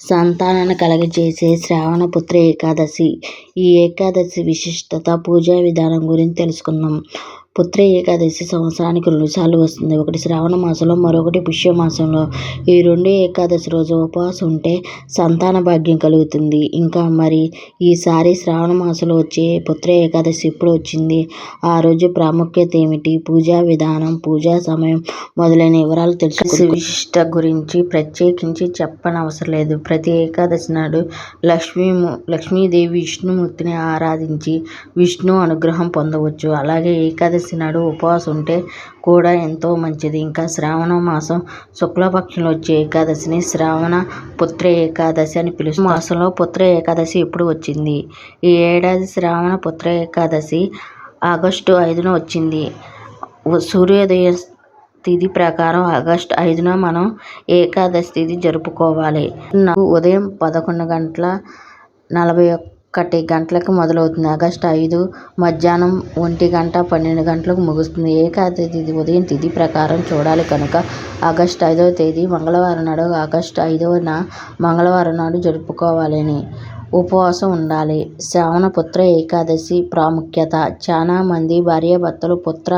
సంతానాన్ని కలగజేసే శ్రావణ పుత్ర ఏకాదశి. ఈ ఏకాదశి విశిష్టత పూజా విధానం గురించి తెలుసుకుందాం. పుత్ర ఏకాదశి సంవత్సరానికి రెండుసార్లు వస్తుంది. ఒకటి శ్రావణ మాసంలో మరొకటి పుష్యమాసంలో ఈ రెండు ఏకాదశి రోజు ఉపవాసం ఉంటే సంతాన భాగ్యం కలుగుతుంది. ఇంకా మరి ఈసారి శ్రావణ మాసంలో వచ్చే పుత్ర ఏకాదశి ఎప్పుడు వచ్చింది? ఆ రోజు ప్రాముఖ్యత ఏమిటి? పూజా విధానం పూజా సమయం మొదలైన వివరాలు తెలుసు విశిష్ట గురించి ప్రత్యేకించి చెప్పనవసరం లేదు. ప్రతి ఏకాదశి నాడు లక్ష్మీ లక్ష్మీదేవి విష్ణుమూర్తిని ఆరాధించి విష్ణు అనుగ్రహం పొందవచ్చు. అలాగే ఏకాదశి నాడు ఉపవాసం ఉంటే కూడా ఎంతో మంచిది. ఇంకా శ్రావణ మాసం శుక్లపక్షంలో వచ్చే ఏకాదశిని శ్రావణ పుత్ర ఏకాదశి అని పిలుస్తూ మాసంలో పుత్ర ఏకాదశి ఎప్పుడు వచ్చింది? ఈ ఏడాది శ్రావణ పుత్ర ఏకాదశి ఆగస్టు ఐదున వచ్చింది. సూర్యోదయ తిథి ప్రకారం ఆగస్టు ఐదున మనం ఏకాదశి తిథి జరుపుకోవాలి. ఉదయం పదకొండు గంటల నలభై ఒకటి గంటలకు మొదలవుతుంది. ఆగస్టు ఐదు మధ్యాహ్నం ఒంటి గంట పన్నెండు గంటలకు ముగుస్తుంది. ఏకాదశి తిథి ఉదయం తిథి ప్రకారం చూడాలి కనుక ఆగస్టు ఐదవ తేదీ మంగళవారం నాడు ఆగస్టు ఐదవన మంగళవారం నాడు జరుపుకోవాలని ఉపవాసం ఉండాలి. శ్రావణపుత్ర ఏకాదశి ప్రాముఖ్యత. చాలా మంది భార్యాభర్తలు పుత్ర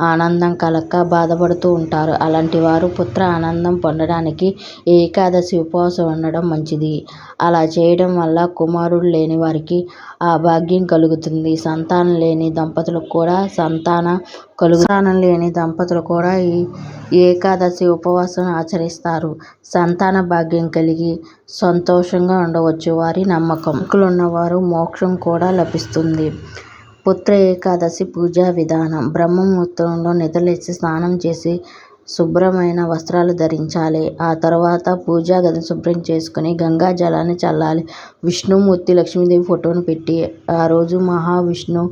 ఆనందం కలక బాధపడుతూ ఉంటారు. అలాంటి వారు పుత్ర ఆనందం పొందడానికి ఏకాదశి ఉపవాసం ఉండడం మంచిది. అలా చేయడం వల్ల కుమారుడు లేని వారికి ఆ భాగ్యం కలుగుతుంది. సంతానం లేని దంపతులకు కూడా సంతాన కలుగు సంతానం లేని దంపతులు కూడా ఈ ఏకాదశి ఉపవాసం ఆచరిస్తారు. సంతాన భాగ్యం కలిగి సంతోషంగా ఉండవచ్చు వారి నమ్మకం. ఉన్నవారు మోక్షం కూడా లభిస్తుంది. పుత్ర ఏకాదశి పూజా విధానం. బ్రహ్మముహూర్తంలో నిద్రలేచి స్నానం చేసి శుభ్రమైన వస్త్రాలు ధరించాలి. ఆ తర్వాత పూజా గది శుభ్రం చేసుకుని గంగా జలాన్ని చల్లాలి. విష్ణుమూర్తి లక్ష్మీదేవి ఫోటోను పెట్టి ఆ రోజు మహావిష్ణు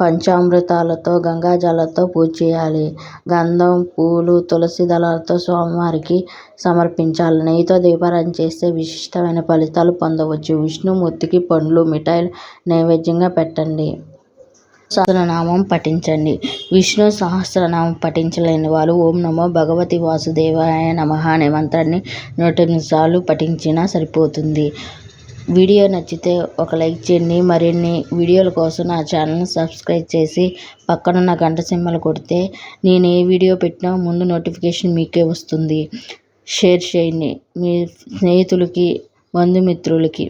పంచామృతాలతో గంగాజలంతో పూజ చేయాలి. గంధం పూలు తులసి దళాలతో స్వామివారికి సమర్పించాలి. నెయ్యితో దీపారాధన చేస్తే విశిష్టమైన ఫలితాలు పొందవచ్చు. విష్ణుమూర్తికి పండ్లు మిఠాయిలు నైవేద్యంగా పెట్టండి. సహస్రనామం పఠించండి. విష్ణు సహస్రనామం పఠించలేని వారు ఓం నమో భగవతి వాసుదేవాయ నమ అనే మంత్రాన్ని నూట సార్లు పఠించినా సరిపోతుంది. వీడియో నచ్చితే ఒక లైక్ చేయండి. మరిన్ని వీడియోల కోసం నా ఛానల్ని సబ్స్క్రైబ్ చేసి పక్కనున్న గంట సింబల్ కొడితే నేను ఏ వీడియో పెట్టినా ముందు నోటిఫికేషన్ మీకే వస్తుంది. షేర్ చేయండి. మీ స్నేహితులకి బంధుమిత్రులకి.